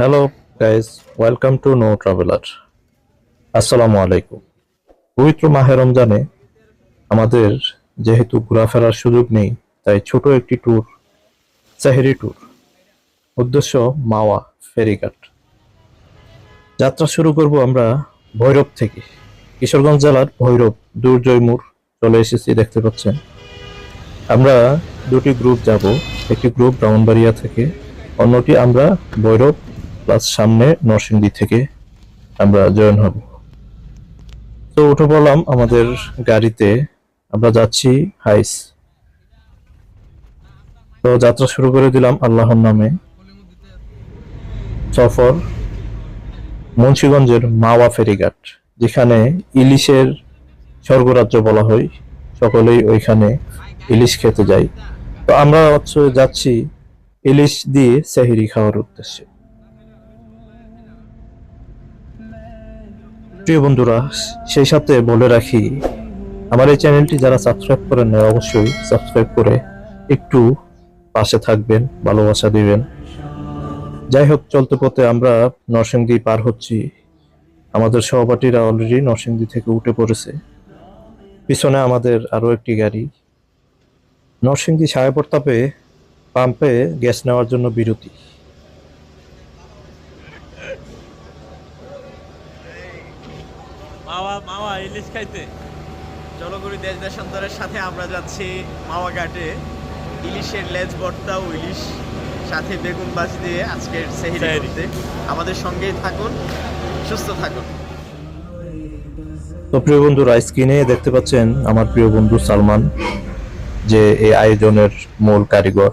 Hello guys welcome to no traveller আসসালামু আলাইকুম পবিত্র মাহে রমজানে আমাদের যেহেতু ঘোরাফেরার সুযোগ নেই, তাই ছোট একটি ট্যুর সাহেরি ট্যুর উদ্দেশ্য মাওয়া ফেরিঘাট। যাত্রা শুরু করব আমরা ভৈরব থেকে। কিশোরগঞ্জ জেলার ভৈরব দুর্জয়মুর চলে এসেছি, দেখতে পাচ্ছেন। আমরা দুটি গ্রুপ যাব। একটি গ্রুপ ব্রাহ্মণবাড়িয়া থেকে অন্যটি আমরা ভৈরব প্লাস সামনে নরসিংদী থেকে আমরা জয়েন হব। তো উঠে পড়লাম আমাদের গাড়িতে। আমরা যাচ্ছি হাইস। তো যাত্রা শুরু করে দিলাম আল্লাহর নামে। সফর মুন্সিগঞ্জের মাওয়া ফেরিঘাট, যেখানে ইলিশের স্বর্গরাজ্য বলা হয়। সকলেই ওইখানে ইলিশ খেতে যায়। তো আমরা হচ্ছে যাচ্ছি ইলিশ দিয়ে সেহেরি খাওয়ার উদ্দেশ্যে। প্রিয় বন্ধুরা, সেই সাথে বলে রাখি, আমার এই চ্যানেলটি যারা সাবস্ক্রাইব করেন না অবশ্যই সাবস্ক্রাইব করে একটু পাশে থাকবেন, ভালোবাসা দিবেন। যাই হোক, চলতে পথে আমরা নরসিংদী পার হচ্ছি। আমাদের সহপাঠীরা অলরেডি নরসিংদী থেকে উঠে পড়েছে। পিছনে আমাদের আরও একটি গাড়ি। নরসিংদী সাহেব প্রতাপে পাম্পে গ্যাস নেওয়ার জন্য বিরতি। মাওয়া মাওয়া ইলিশ খাইতে। জলগুড়ি দেশ দেশান্তরের সাথে আমরা যাচ্ছি মাওয়া ঘাটে ইলিশের লেজ ভর্তা ও ইলিশ সাথে বেগুন বাজ দিয়ে আজকের সেহিরি। করতে। আমাদের সঙ্গেই থাকুন সুস্থ থাকুন। তো প্রিয় বন্ধুরা স্ক্রিনে দেখতে পাচ্ছেন আমার প্রিয় বন্ধু সালমান যে এই আয়োজনের মূল কারিগর।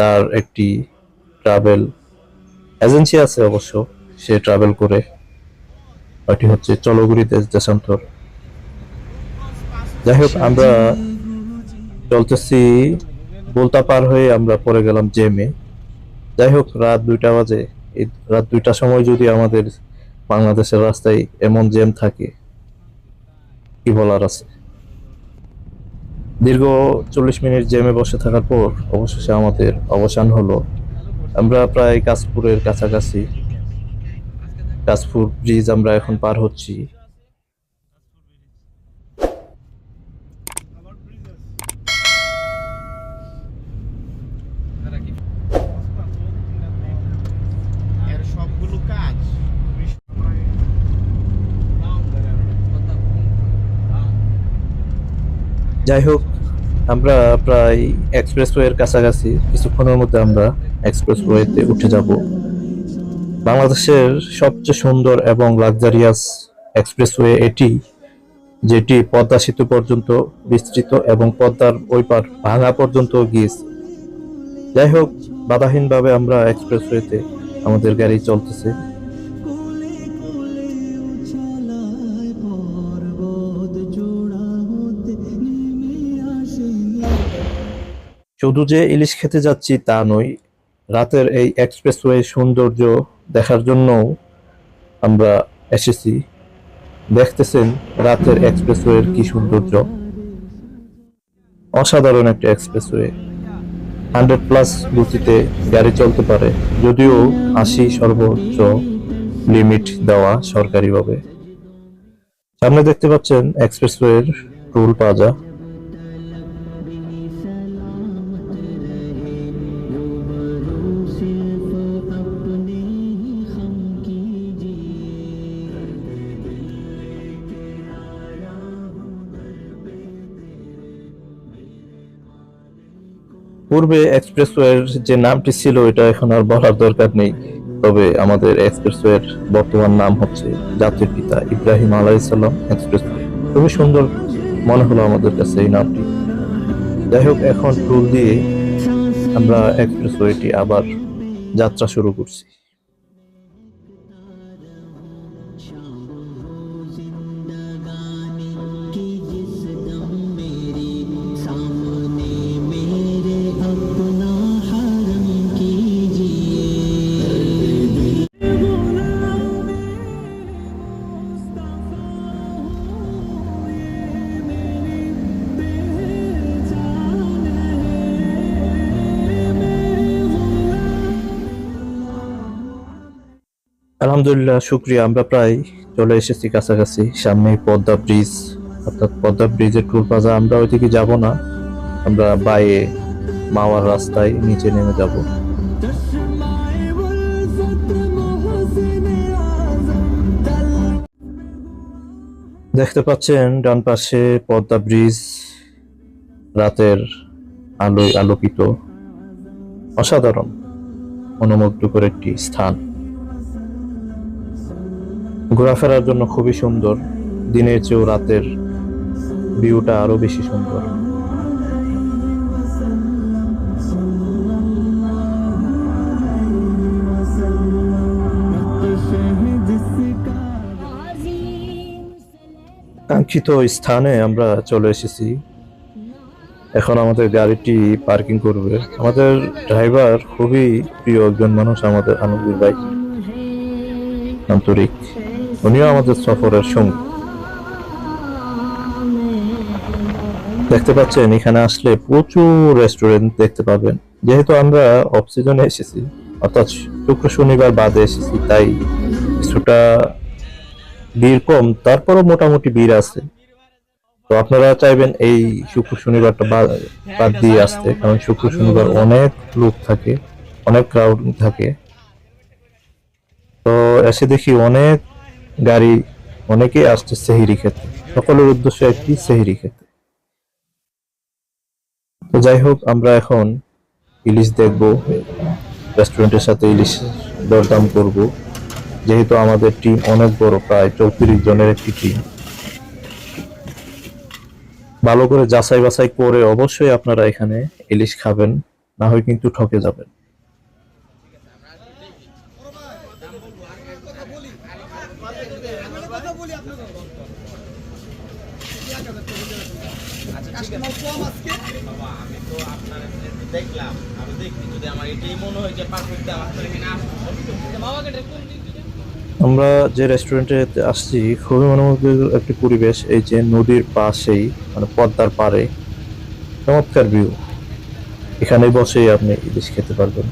তার একটি ট্রাভেল এজেন্সি আছে অবশ্য, সে ট্রাভেল করে। ওটি হচ্ছে চলগুড়ি দেশ দেশান্তর। যাই হোক, আমরা চলতেছি, বলতা পার হয়ে আমরা পরে গেলাম জেমে যাই হোক, রাত দুইটা বাজে। এই রাত দুইটার সময় যদি আমাদের বাংলাদেশের রাস্তায় এমন জ্যাম থাকে, কি বলার আছে? দীর্ঘ চল্লিশ মিনিট জেমে বসে থাকার পর অবশেষে আমাদের অবসান হলো। আমরা প্রায় কাশপুরের কাছাকাছি। কাশপুর ব্রিজ আমরা এখন পার হচ্ছি। যাই হোক, আমরা প্রায় এক্সপ্রেসওয়ের কাছাকাছি, কিছুক্ষণের মধ্যে আমরা এক্সপ্রেস এক্সপ্রেসওয়েতে উঠে যাব। বাংলাদেশের সবচেয়ে সুন্দর এবং লাক্সারিয়াস এক্সপ্রেসওয়ে এটি, যেটি পদ্মা সেতু পর্যন্ত বিস্তৃত এবং পদ্মার ওই পার ভাঙা পর্যন্ত গিয়েছে। যাই হোক, বাধাহীনভাবে আমরা এক্সপ্রেসওয়েতে আমাদের গাড়ি চলতেছে। শুধু যে ইলিশ খেতে যাচ্ছি তা নয়, রাতের এই এক্সপ্রেসওয়ে সৌন্দর্য দেখার জন্য আমরা এসেছি। দেখতেছেন রাতের এক্সপ্রেসওয়ের কি সৌন্দর্য। অসাধারণ একটা এক্সপ্রেসওয়ে। হান্ড্রেড প্লাস গতিতে গাড়ি চলতে পারে, যদিও আশি সর্বোচ্চ লিমিট দেওয়া সরকারিভাবে। সামনে দেখতে পাচ্ছেন এক্সপ্রেসওয়ের টুল প্লাজা। পূর্বে এক্সপ্রেসওয়ের যে নামটি ছিল, এটা এখন আর বলার দরকার নেই। তবে আমাদের এক্সপ্রেসওয়ের বর্তমান নাম হচ্ছে জাতির পিতা ইব্রাহিম আলাইসাল্লাম এক্সপ্রেসওয়ে খুবই সুন্দর মনে হলো আমাদের কাছে এই নামটি। যাই হোক, এখন টুল দিয়ে আমরা এক্সপ্রেসওয়েটি আবার যাত্রা শুরু করছি। আলহামদুলিল্লাহ, শুক্রিয়া। আমরা প্রায় চলে এসেছি কাছাকাছি। সামনে পদ্মা ব্রিজ। অর্থাৎ পদ্মা ব্রিজের টুল প্লাজা আমরা ওইদিকে যাব না। আমরা বাইরে মাওয়ার রাস্তায় নিচে নেমে যাব। দেখতে পাচ্ছেন, ডান পাশে পদ্মা ব্রিজ রাতের আলোয় আলোকিত। অসাধারণ, মনোমুগ্ধকর একটি স্থান। ঘোরাফেরার জন্য খুবই সুন্দর। দিনের চেয়েও রাতের ভিউটা আরও বেশি সুন্দর। কাঙ্ক্ষিত স্থানে আমরা চলে এসেছি। এখন আমাদের গাড়িটি পার্কিং করবে। আমাদের ড্রাইভার খুবই প্রিয় একজন মানুষ, আমাদের আনন্দিত ভাই আন্তরিক। উনিও আমাদের সফরের সঙ্গী। দেখতে পাচ্ছেন, এখানে আসলে প্রচুর রেস্টুরেন্ট দেখতে পাবেন। যেহেতু আমরা অফ সিজনে এসেছি, অর্থাৎ শুক্র, শনিবার বাদে এসেছি, তাই কিছুটা ভিড় কম, তারপরও মোটামুটি ভিড় আছে। তো আপনারা চাইবেন এই শুক্র, শনিবারটা বাদ- দিয়ে আসতে, কারণ শুক্র, শনিবার অনেক লোক থাকে, অনেক ক্রাউড থাকে। তো এসে দেখি অনেক গাড়ি অনেকেই আসছে সেহিরি খেতে সকলের উদ্দেশ্য একটি সেহিরি খেতে তো যাই হোক, আমরা এখন ইলিশ দেখব, রেস্টুরেন্টের সাথে ইলিশ দরদাম করব। যেহেতু আমাদের টিম অনেক বড়, প্রায় চৌত্রিশ জনের একটি টিম ভালো করে যাচাই বাছাই করে অবশ্যই আপনারা এখানে ইলিশ খাবেন, না হয় কিন্তু ঠকে যাবেন। দেখলাম। আমি দেখি, যদি আমার এটাই মনে হয় যে পারফেক্ট আমরা যে রেস্টুরেন্টে আসছি, খুবই মনোমুগ্ধকর একটি পরিবেশ, এই যে নদীর পাশেই মানে পদ্মার পাড়ে, চমৎকার ভিউ এখানে বসেই আপনি ইলিশ খেতে পারবেন।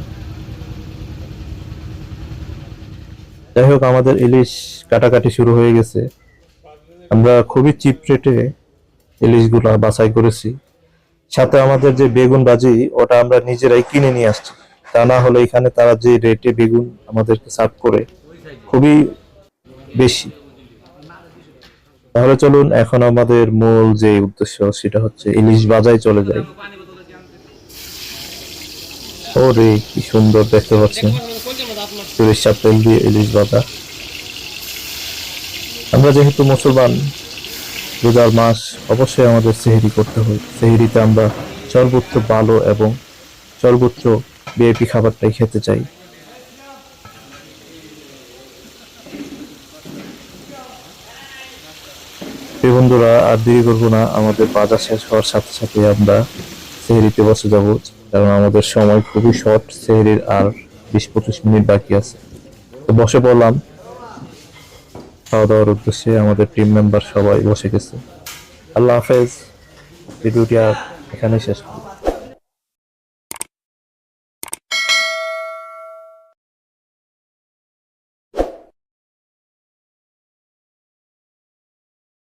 যাই হোক, আমাদের ইলিশ কাটাকাটি শুরু হয়ে গেছে। আমরা খুবই চিপ রেটে ইলিশগুলো বাছাই করেছি। সাথে আমাদের যে বেগুন বাজি ওটা আমরা নিজেরাই কিনে নিয়ে আসছি। তা না হলে এখানে তারা যে রেটে বেগুন আমাদেরকে সার্ভ করে, খুবই বেশি। তাহলে চলুন, এখন আমাদের মূল যে উদ্দেশ্য, সেটা হচ্ছে ইলিশ বাজায় চলে যাই। ওরে, কি সুন্দর দেখতে পাচ্ছেন। তেল দিয়ে ইলিশ বাজা আমরা যেহেতু মুসলমান রোজার মাস অবশ্যই আমাদের সেহেরি করতে হয়। সেহরিতে আমরা সর্বোচ্চ ভালো এবং সর্বোচ্চ বিএপি খাবারটাই খেতে চাই। বন্ধুরা, আর দেরি করব না, আমাদের বাজার শেষ হওয়ার সাথে সাথে আমরা সেহরিতে বসে যাব, কারণ আমাদের সময় খুবই শর্ট সেহরির আর বিশ পঁচিশ মিনিট বাকি আছে। তো বসে পড়লাম। খাওয়া দাওয়ার উদ্দেশ্যে আমাদের টিম মেম্বার সবাই বসে গেছে। আল্লাহ হাফেজ ভিডিওটি আর এখানেই শেষ করি